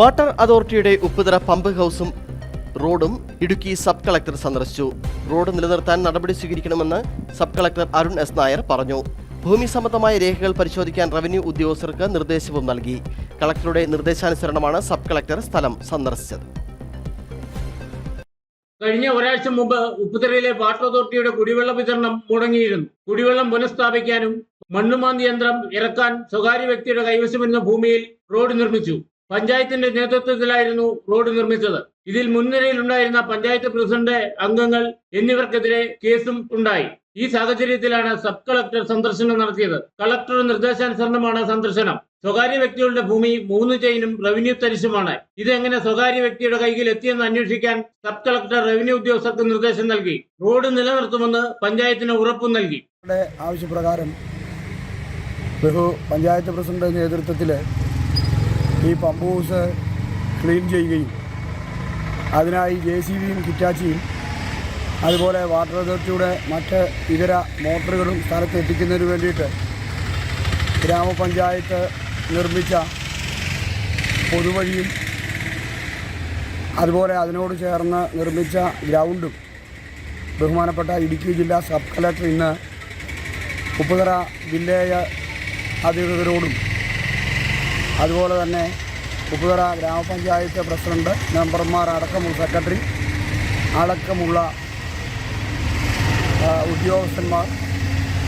Water അതോറിറ്റിയുടെ Upputhara pump ഹൗസും റോഡും ഇടുക്കി സബ് കളക്ടർ സന്ദർശിച്ചു. റോഡ് നിലനിർത്താൻ നടപടി സ്വീകരിക്കണമെന്ന് sub collector Arun S Nair പറഞ്ഞു. ഭൂമി സംബന്ധമായ രേഖകൾ പരിശോധിക്കാൻ റവന്യൂ ഉദ്യോഗസ്ഥർക്ക് നിർദ്ദേശവും നൽകി. കളക്ടറുടെ നിർദ്ദേശാനുസരണമാണ് സബ് കളക്ടർ സ്ഥലം സന്ദർശിച്ചത്. കഴിഞ്ഞ ഒരാഴ്ച മുമ്പ് ഉപ്പുതറയിലെ വാട്ടർ അതോറിറ്റിയുടെ കുടിവെള്ള വിതരണം മുടങ്ങിയിരുന്നു. കുടിവെള്ളം പുനഃസ്ഥാപിക്കാനും മണ്ണുമാന്തി യന്ത്രം ഇറക്കാൻ സ്വകാര്യ വ്യക്തിയുടെ കൈവശമിരുന്ന ഭൂമിയിൽ റോഡ് നിർമ്മിച്ചു. പഞ്ചായത്തിന്റെ നേതൃത്വത്തിലായിരുന്നു റോഡ് നിർമ്മിച്ചത്. ഇതിൽ മുൻനിരയിലുണ്ടായിരുന്ന പഞ്ചായത്ത് പ്രസിഡന്റ് അംഗങ്ങൾ എന്നിവർക്കെതിരെ കേസും ഉണ്ടായി. ഈ സാഹചര്യത്തിലാണ് സബ് കളക്ടർ സന്ദർശനം നടത്തിയത്. കളക്ടറുടെ നിർദ്ദേശാനുസരണമാണ് സന്ദർശനം. സ്വകാര്യ വ്യക്തികളുടെ ഭൂമി മൂന്ന് ചെയിനും റവന്യൂ തരിശുമാണ്. ഇതെങ്ങനെ സ്വകാര്യ വ്യക്തിയുടെ കൈയിൽ എത്തിയെന്ന് അന്വേഷിക്കാൻ സബ് കളക്ടർ റവന്യൂ ഉദ്യോഗസ്ഥർക്ക് നിർദ്ദേശം നൽകി. റോഡ് നിലനിർത്തുമെന്ന് പഞ്ചായത്തിന് ഉറപ്പും നൽകി. ആവശ്യപ്രകാരം ബഹു പഞ്ചായത്ത് പ്രസിഡന്റ് നേതൃത്വത്തിൽ ഈ പമ്പ് ഹൗസ് ക്ലീൻ ചെയ്യുകയും അതിനായി ജെ സി ബിയും കിറ്റാച്ചിയും അതുപോലെ വാട്ടർ അതോറിറ്റിയുടെ മറ്റ് ഇതര മോട്ടറുകളും സ്ഥലത്ത് എത്തിക്കുന്നതിന് വേണ്ടിയിട്ട് ഗ്രാമപഞ്ചായത്ത് നിർമ്മിച്ച പൊതുവഴിയും അതുപോലെ അതിനോട് ചേർന്ന് നിർമ്മിച്ച ഗ്രൗണ്ടും ബഹുമാനപ്പെട്ട ഇടുക്കി ജില്ലാ സബ് കലക്ടർ ഇന്ന് ഉപ്പുതറ വില്ലേജ് അധികൃതരോടും അതുപോലെ തന്നെ ഉപ്പുതറ ഗ്രാമപഞ്ചായത്ത് പ്രസിഡന്റ് മെമ്പർമാർ അടക്കമുള്ള സെക്രട്ടറി അടക്കമുള്ള ഉദ്യോഗസ്ഥന്മാർ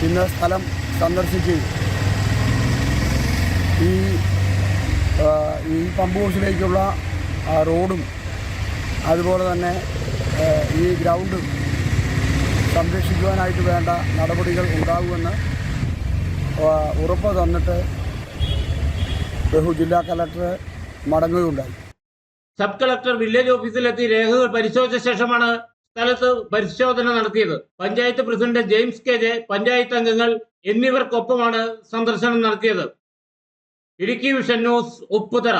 ഇന്ന് സ്ഥലം സന്ദർശിക്കുകയും ഈ ഈ പമ്പ് ഹൗസിലേക്കുള്ള റോഡും അതുപോലെ തന്നെ ഈ ഗ്രൗണ്ടും സംരക്ഷിക്കുവാനായിട്ട് വേണ്ട നടപടികൾ ഉണ്ടാകുമെന്ന് ഉറപ്പ് തന്നിട്ട് ബഹു ജില്ലാ കലക്ടർ മടങ്ങുകയുണ്ടായി. സബ് കളക്ടർ വില്ലേജ് ഓഫീസിലെത്തി രേഖകൾ പരിശോധിച്ച ശേഷമാണ് സ്ഥലത്ത് പരിശോധന നടത്തിയത്. Panchayat president James K J panchayat അംഗങ്ങൾ എന്നിവർക്കൊപ്പമാണ് സന്ദർശനം നടത്തിയത്. Idukki vision news Upputhara.